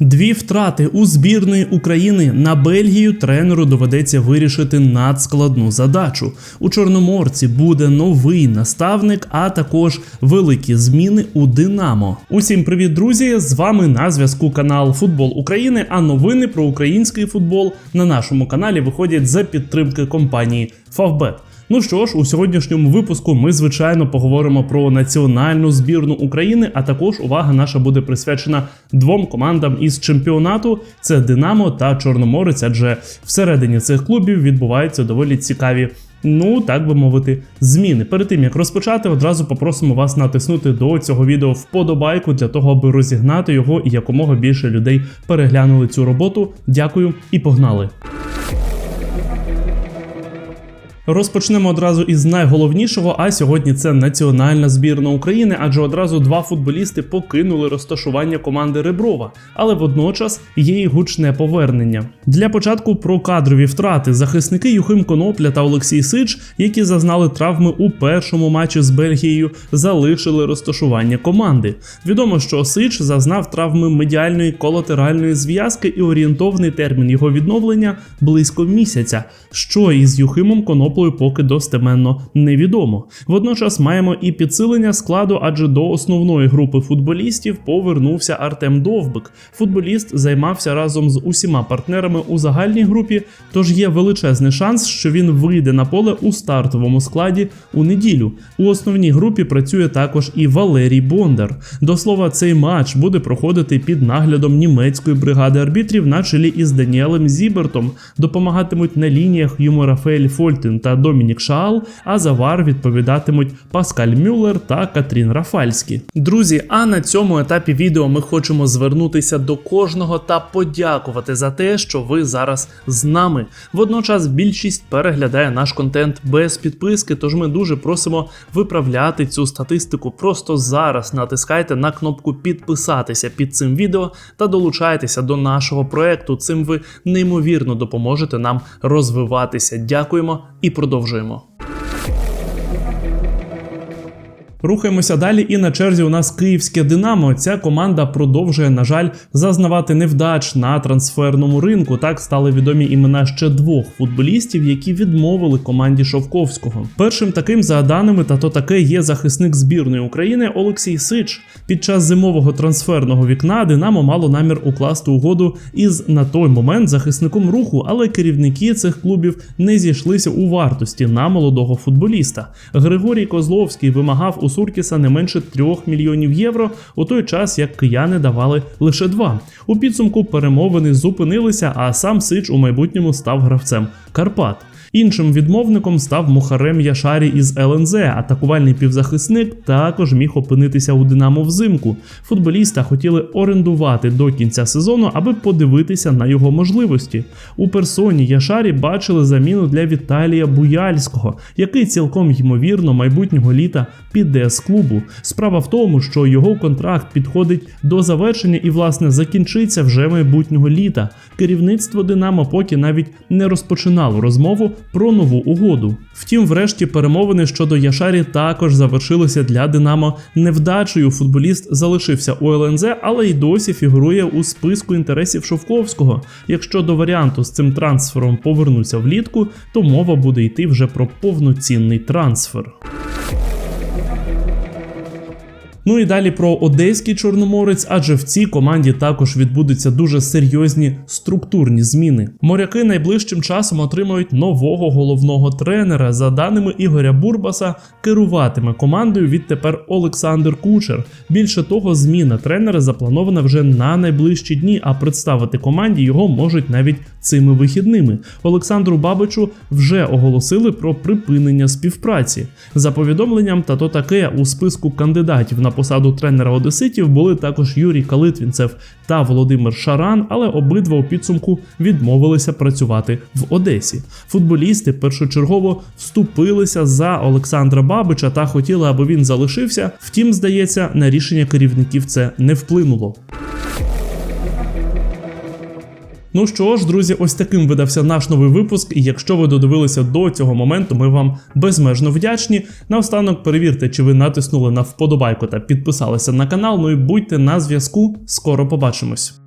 Дві втрати у збірної України на Бельгію тренеру доведеться вирішити надскладну задачу. У Чорноморці буде новий наставник, а також великі зміни у Динамо. Усім привіт, друзі! З вами на зв'язку канал Футбол України. А новини про український футбол на нашому каналі виходять за підтримки компанії Favbet. Ну що ж, у сьогоднішньому випуску ми звичайно поговоримо про національну збірну України. А також увага наша буде присвячена двом командам із чемпіонату: це Динамо та Чорноморець. Адже всередині цих клубів відбуваються доволі цікаві. Ну, так би мовити, зміни. Перед тим як розпочати, одразу попросимо вас натиснути до цього відео вподобайку для того, аби розігнати його і якомога більше людей переглянули цю роботу. Дякую і погнали! Розпочнемо одразу із найголовнішого. А сьогодні це національна збірна України, адже одразу два футболісти покинули розташування команди Реброва, але водночас є й гучне повернення. Для початку про кадрові втрати захисники Юхим Конопля та Олексій Сич, які зазнали травми у першому матчі з Бельгією, залишили розташування команди. Відомо, що Сич зазнав травми медіальної колатеральної зв'язки і орієнтовний термін його відновлення близько місяця. Що із Юхимом Коноплею поки достеменно невідомо. Водночас маємо і підсилення складу, адже до основної групи футболістів повернувся Артем Довбик. Футболіст займався разом з усіма партнерами у загальній групі, тож є величезний шанс, що він вийде на поле у стартовому складі у неділю. У основній групі працює також і Валерій Бондар. До слова, цей матч буде проходити під наглядом німецької бригади арбітрів на чолі із Даніелем Зібертом. Допомагатимуть на лініях йому Рафаель Фольтин та Домінік Шаал, а за вар відповідатимуть Паскаль Мюллер та Катрін Рафальські. Друзі, а на цьому етапі відео ми хочемо звернутися до кожного та подякувати за те, що ви зараз з нами. Водночас більшість переглядає наш контент без підписки, тож ми дуже просимо виправляти цю статистику. Просто зараз натискайте на кнопку підписатися під цим відео та долучайтеся до нашого проекту. Цим ви неймовірно допоможете нам розвиватися. Дякуємо і продовжуємо. Рухаємося далі, і на черзі у нас київське Динамо. Ця команда продовжує, на жаль, зазнавати невдач на трансферному ринку. Так стали відомі імена ще двох футболістів, які відмовили команді Шовковського. Першим таким, за даними, та то таке є захисник збірної України Олексій Сич. Під час зимового трансферного вікна Динамо мало намір укласти угоду із на той момент захисником руху, але керівники цих клубів не зійшлися у вартості на молодого футболіста. Григорій Козловський вимагав у Суркіса не менше 3 мільйонів євро, у той час як кияни давали лише 2. У підсумку перемовини зупинилися, а сам Сич у майбутньому став гравцем Карпат. Іншим відмовником став Мухарем Яшарі із ЛНЗ. Атакувальний півзахисник також міг опинитися у Динамо взимку. Футболіста хотіли орендувати до кінця сезону, аби подивитися на його можливості. У персоні Яшарі бачили заміну для Віталія Буяльського, який цілком ймовірно майбутнього літа піде з клубу. Справа в тому, що його контракт підходить до завершення і, власне, закінчиться вже майбутнього літа. Керівництво Динамо поки навіть не розпочинало розмову про нову угоду. Втім, врешті перемовини щодо Яшарі також завершилися для Динамо невдачею. Футболіст залишився у ЛНЗ, але й досі фігурує у списку інтересів Шовковського. Якщо до варіанту з цим трансфером повернуться влітку, то мова буде йти вже про повноцінний трансфер. Ну і далі про одеський чорноморець, адже в цій команді також відбудуться дуже серйозні структурні зміни. Моряки найближчим часом отримають нового головного тренера. За даними Ігоря Бурбаса, керуватиме командою відтепер Олександр Кучер. Більше того, зміна тренера запланована вже на найближчі дні, а представити команді його можуть навіть цими вихідними. Олександру Бабичу вже оголосили про припинення співпраці. За повідомленням, та то таке у списку кандидатів на посаду тренера Одеситів були також Юрій Калитвінцев та Володимир Шаран, але обидва у підсумку відмовилися працювати в Одесі. Футболісти першочергово вступилися за Олександра Бабича та хотіли, аби він залишився. Втім, здається, на рішення керівників це не вплинуло. Ну що ж, друзі, ось таким видався наш новий випуск. І якщо ви додивилися до цього моменту, ми вам безмежно вдячні. Наостанок перевірте, чи ви натиснули на вподобайку та підписалися на канал. Ну і будьте на зв'язку. Скоро побачимось.